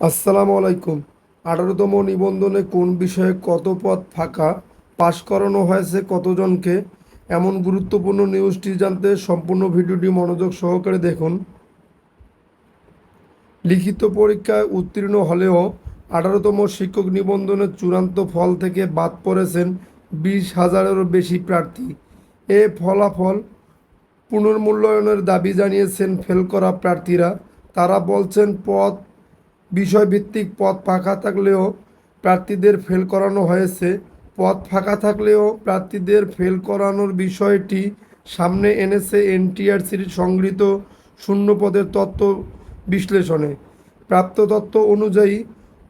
আসসালামু আলাইকুম। আঠারোতম নিবন্ধনে কোন বিষয়ে কত পদ ফাঁকা, পাশ করানো হয়েছে কতজনকে, এমন গুরুত্বপূর্ণ নিউজটি জানতে সম্পূর্ণ ভিডিওটি মনোযোগ সহকারে দেখুন। লিখিত পরীক্ষায় উত্তীর্ণ হলেও আঠারোতম শিক্ষক নিবন্ধনের চূড়ান্ত ফল থেকে বাদ পড়েছেন বিশ হাজারেরও বেশি প্রার্থী। এ ফলাফল পুনর্মূল্যায়নের দাবি জানিয়েছেন ফেল করা প্রার্থীরা। তারা বলছেন, পদ বিষয়ভিত্তিক পদ ফাঁকা থাকলেও প্রার্থীদের ফেল করানো হয়েছে। পদ ফাঁকা থাকলেও প্রার্থীদের ফেল করানোর বিষয়টি সামনে এনেছে এনটিআরসির সংগৃহীত শূন্য পদের তত্ত্ব বিশ্লেষণে। প্রাপ্ত তত্ত্ব অনুযায়ী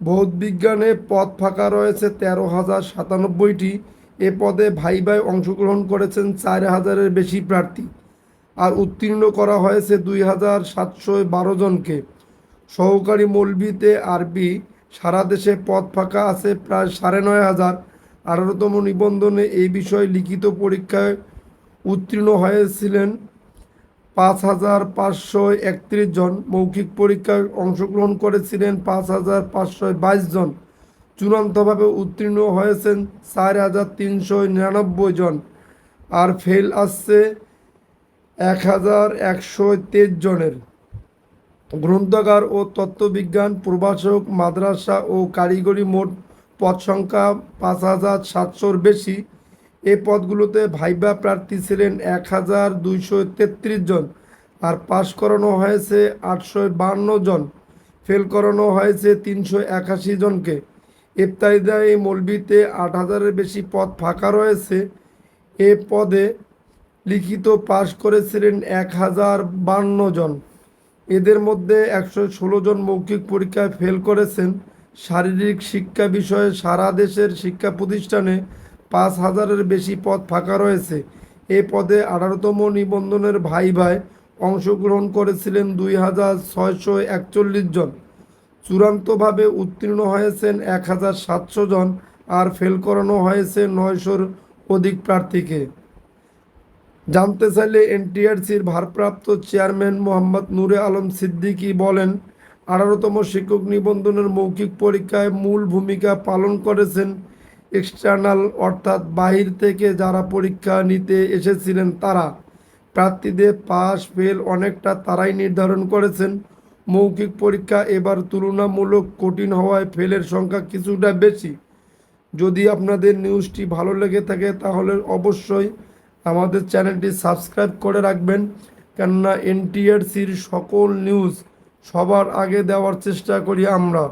ভৌত বিজ্ঞানে পদ ফাঁকা রয়েছে তেরো হাজার সাতানব্বইটি। এ পদে ভাই ভাই অংশগ্রহণ করেছেন চার হাজারের বেশি প্রার্থী। আর উত্তীর্ণ করা হয়েছে দুই হাজার সাতশো বারো জনকে। সহকারী মৌলভিতে আরবি, সারা দেশে পদ ফাঁকা আছে প্রায় সাড়ে নয় হাজার। আঠারোতম নিবন্ধনে এই বিষয়ে লিখিত পরীক্ষায় উত্তীর্ণ হয়েছিলেন পাঁচ হাজার পাঁচশো একত্রিশ জন। মৌখিক পরীক্ষায় অংশগ্রহণ করেছিলেন পাঁচ হাজার পাঁচশো বাইশ জন। চূড়ান্তভাবে উত্তীর্ণ হয়েছেন চার হাজার তিনশো নিরানব্বই জন। আর ফেল আসছে এক হাজার একশো তেইশ জনের। গ্রন্থাগার ও তত্ত্ববিজ্ঞান প্রভাষক, মাদ্রাসা ও কারিগরি মোট পদ সংখ্যা পাঁচ হাজার সাতশোর বেশি। এ পদগুলোতে ভাইবা প্রার্থী ছিলেন এক হাজার দুইশো তেত্রিশ জন আর পাশ করানো হয়েছে আটশো বান্ন জন। ফেল করানো হয়েছে তিনশো একাশি জনকে। ইফতারিদায় মলবিতে আট হাজারের বেশি পদ ফাঁকা রয়েছে। এ পদে লিখিত পাশ করেছিলেন এক হাজার বান্ন জন। এদের মধ্যে একশো ষোলো জন মৌখিক পরীক্ষায় ফেল করেছেন। শারীরিক শিক্ষা বিষয়ে সারা দেশের শিক্ষা প্রতিষ্ঠানে পাঁচ হাজারের বেশি পদ ফাঁকা রয়েছে। এ পদে আঠারোতম নিবন্ধনের ভাই ভাই অংশগ্রহণ করেছিলেন দুই হাজার ছয়শো একচল্লিশ জন। চূড়ান্তভাবে উত্তীর্ণ হয়েছেন এক হাজার সাতশো জন আর ফেল করানো হয়েছে নয়শোর অধিক প্রার্থীকে। জানতে চাইলে এনটিআরসির ভারপ্রাপ্ত চেয়ারম্যান মোহাম্মদ নূরে আলম সিদ্দিকী বলেন, আঠারোতম শিক্ষক নিবন্ধনের মৌখিক পরীক্ষায় মূল ভূমিকা পালন করেছেন এক্সটার্নাল, অর্থাৎ বাহির থেকে যারা পরীক্ষা নিতে এসেছিলেন তারা। প্রার্থীদের পাস ফেল অনেকটা তারাই নির্ধারণ করেছেন। মৌখিক পরীক্ষা এবার তুলনামূলক কঠিন হওয়ায় ফেলের সংখ্যা কিছুটা বেশি। যদি আপনাদের নিউজটি ভালো লেগে থাকে তাহলে অবশ্যই আমাদের চ্যানেলটি সাবস্ক্রাইব করে রাখবেন, কেননা এনটিআরসির সকল নিউজ সবার আগে দেওয়ার চেষ্টা করি আমরা।